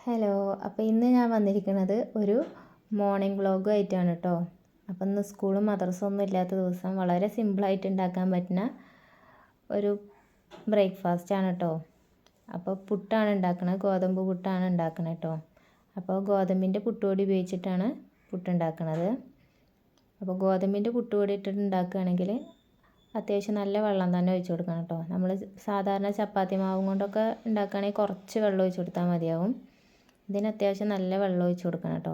Hello അപ്പോൾ ഇന്ന് ഞാൻ വന്നിരിക്കുന്നത് ഒരു മോർണിംഗ് വ്ളോഗ് ആയിട്ടാണ് കേട്ടോ അപ്പം ഇന്ന് സ്കൂളും മദ്രസ ഒന്നും ഇല്ലാത്ത ദിവസം വളരെ സിമ്പിളായിട്ട് ഉണ്ടാക്കാൻ പറ്റുന്ന ഒരു ബ്രേക്ക്ഫാസ്റ്റ് ആണ് കേട്ടോ അപ്പോൾ പുട്ടാണ് ഉണ്ടാക്കുന്നത് ഗോതമ്പ് പുട്ടാണ് ഉണ്ടാക്കുന്നത് കേട്ടോ അപ്പോൾ ഗോതമ്പിന്റെ പുട്ടുപൊടി ഉപയോഗിച്ചിട്ടാണ് പുട്ടുണ്ടാക്കുന്നത് അപ്പോൾ ഗോതമ്പിന്റെ പുട്ടുപൊടി ഇട്ടിട്ട് ഉണ്ടാക്കുകയാണെങ്കിൽ അത്യാവശ്യം നല്ല വെള്ളം തന്നെ ഒഴിച്ചു കൊടുക്കണം കേട്ടോ നമ്മൾ സാധാരണ ചപ്പാത്തി മാവും കൊണ്ടൊക്കെ ഉണ്ടാക്കുകയാണെങ്കിൽ കുറച്ച് വെള്ളം ഒഴിച്ചു കൊടുത്താൽ മതിയാവും. ഇതിന് അത്യാവശ്യം നല്ല വെള്ളം ഒഴിച്ച് കൊടുക്കണം കേട്ടോ.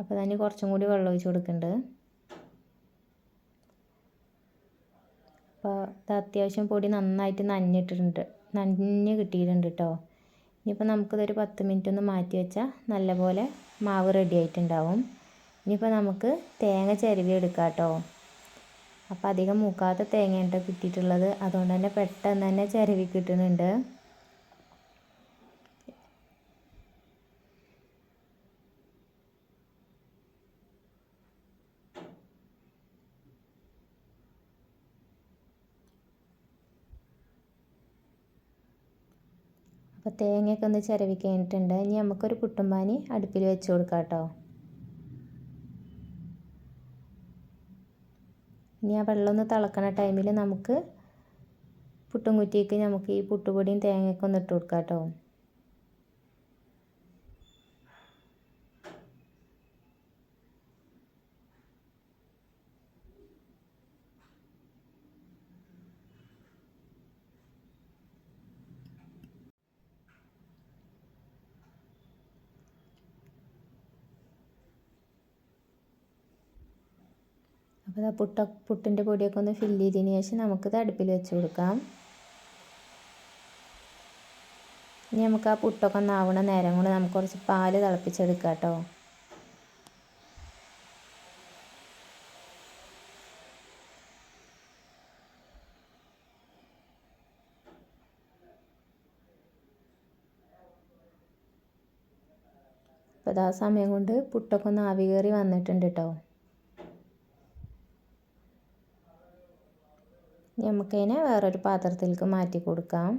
അപ്പോൾ തന്നെ കുറച്ചും കൂടി വെള്ളം ഒഴിച്ച് കൊടുക്കുന്നുണ്ട് അപ്പോൾ ഇത് അത്യാവശ്യം പൊടി നന്നായിട്ട് നനഞ്ഞിട്ടിട്ടുണ്ട് നനഞ്ഞ് കിട്ടിയിട്ടുണ്ട് കേട്ടോ. ഇനിയിപ്പോൾ നമുക്കിതൊരു പത്ത് മിനിറ്റ് ഒന്ന് മാറ്റി വെച്ചാൽ നല്ലപോലെ മാവ് റെഡി ആയിട്ടുണ്ടാവും. ഇനിയിപ്പോൾ നമുക്ക് തേങ്ങ ചിരവി എടുക്കാം കേട്ടോ. അപ്പോൾ അധികം മൂക്കാത്ത തേങ്ങയാണ് കിട്ടിയിട്ടുള്ളത്. അതുകൊണ്ട് തന്നെ പെട്ടെന്ന് തന്നെ ചിരവി കിട്ടുന്നുണ്ട്. അപ്പോൾ തേങ്ങയൊക്കെ ഒന്ന് ചിരവി കഴിഞ്ഞിട്ടുണ്ട് ഇനി നമുക്കൊരു പുട്ടുംപാനി അടുപ്പിൽ വെച്ച് കൊടുക്കാം കേട്ടോ ഇനി ആ വെള്ളം ഒന്ന് തിളക്കണ ടൈമിൽ നമുക്ക് പുട്ടും കുറ്റിക്ക് നമുക്ക് ഈ പുട്ടുപൊടിയും തേങ്ങയൊക്കെ ഒന്ന് ഇട്ട് കൊടുക്കാം കേട്ടോ അപ്പോൾ ആ പുട്ട പുട്ടിന്റെ പൊടിയൊക്കെ ഒന്ന് ഫില്ല് ചെയ്തതിന് ശേഷം നമുക്കിത് അടുപ്പിൽ വെച്ച് കൊടുക്കാം. ഇനി നമുക്ക് ആ പുട്ടൊക്കെ ഒന്നാവണ നേരം കൊണ്ട് നമുക്ക് കുറച്ച് പാൽ തിളപ്പിച്ചെടുക്കാം കേട്ടോ. അപ്പോൾ ആ സമയം കൊണ്ട് പുട്ടൊക്കെ ഒന്ന് ആവി കയറി വന്നിട്ടുണ്ട് കേട്ടോ. നമുക്കതിനെ വേറൊരു പാത്രത്തിലേക്ക് മാറ്റി കൊടുക്കാം.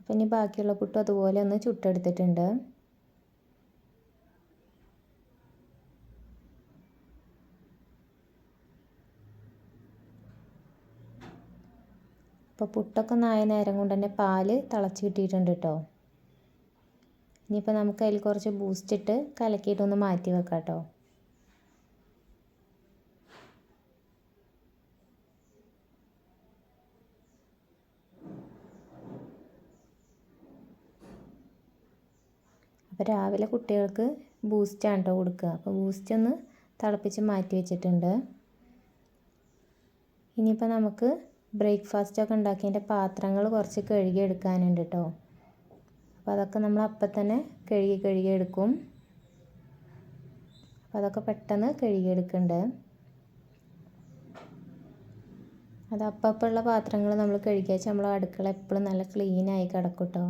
അപ്പം ഇനി ബാക്കിയുള്ള പുട്ടും അതുപോലെ ഒന്ന് ചുട്ടെടുത്തിട്ടുണ്ട്. അപ്പോൾ പുട്ടൊക്കെ നായ നേരം കൊണ്ട് തന്നെ പാൽ തിളച്ച് കിട്ടിയിട്ടുണ്ട് കേട്ടോ ഇനിയിപ്പോൾ നമുക്ക് അതിൽ കുറച്ച് ബൂസ്റ്റ് ഇട്ട് കലക്കിയിട്ടൊന്ന് മാറ്റി വെക്കാം കേട്ടോ അപ്പോൾ രാവിലെ കുട്ടികൾക്ക് ബൂസ്റ്റാണ് കേട്ടോ കൊടുക്കുക. അപ്പോൾ ബൂസ്റ്റ് ഒന്ന് തിളപ്പിച്ച് മാറ്റി വെച്ചിട്ടുണ്ട്. ഇനിയിപ്പോൾ നമുക്ക് ബ്രേക്ക്ഫാസ്റ്റൊക്കെ ഉണ്ടാക്കിയതിന്റെ പാത്രങ്ങൾ കുറച്ച് കഴുകി എടുക്കാനുണ്ട് കേട്ടോ അപ്പോൾ അതൊക്കെ നമ്മൾ അപ്പം തന്നെ കഴുകി കഴുകി എടുക്കും. അപ്പോൾ അതൊക്കെ പെട്ടെന്ന് കഴുകി എടുക്കുന്നുണ്ട് അത് ഉള്ള പാത്രങ്ങൾ നമ്മൾ കഴുകിയാൽ നമ്മൾ അടുക്കള എപ്പോഴും നല്ല ക്ലീനായി കിടക്കും കേട്ടോ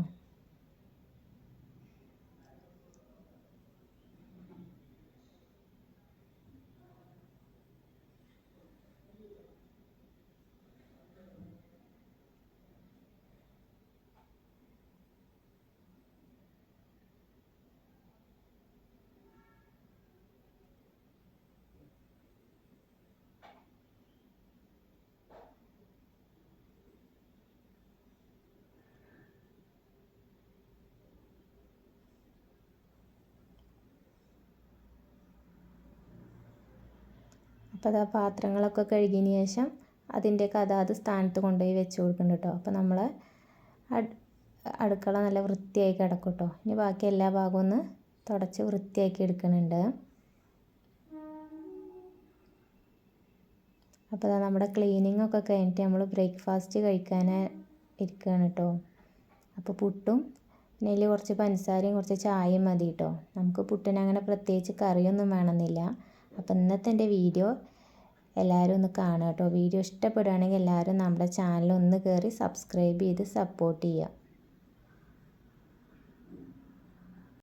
അപ്പോൾ അത് പാത്രങ്ങളൊക്കെ കഴുകിയതിന് ശേഷം അതിന്റെയൊക്കെ അതാത് സ്ഥാനത്ത് കൊണ്ടുപോയി വെച്ച് കൊടുക്കുന്നുണ്ട് കേട്ടോ. അപ്പോൾ നമ്മൾ അടുക്കള നല്ല വൃത്തിയായി കിടക്കും കേട്ടോ. ഇനി ബാക്കി എല്ലാ ഭാഗവും ഒന്ന് തുടച്ച് വൃത്തിയാക്കി എടുക്കുന്നുണ്ട്. അപ്പോൾ അതാ നമ്മുടെ ക്ലീനിങ് ഒക്കെ കഴിഞ്ഞിട്ട് നമ്മൾ ബ്രേക്ക്ഫാസ്റ്റ് കഴിക്കാൻ ഇരിക്കുകയാണ് കേട്ടോ. അപ്പോൾ പുട്ടും പിന്നെ കുറച്ച് പഞ്ചസാരയും കുറച്ച് ചായയും മതി കേട്ടോ. നമുക്ക് പുട്ടിന് അങ്ങനെ പ്രത്യേകിച്ച് കറിയൊന്നും വേണമെന്നില്ല. അപ്പോൾ ഇന്നത്തെ എന്റെ വീഡിയോ എല്ലാവരും ഒന്ന് കാണുക കേട്ടോ. വീഡിയോ ഇഷ്ടപ്പെടുകയാണെങ്കിൽ എല്ലാവരും നമ്മുടെ ചാനൽ ഒന്ന് കയറി സബ്സ്ക്രൈബ് ചെയ്ത് സപ്പോർട്ട് ചെയ്യുക.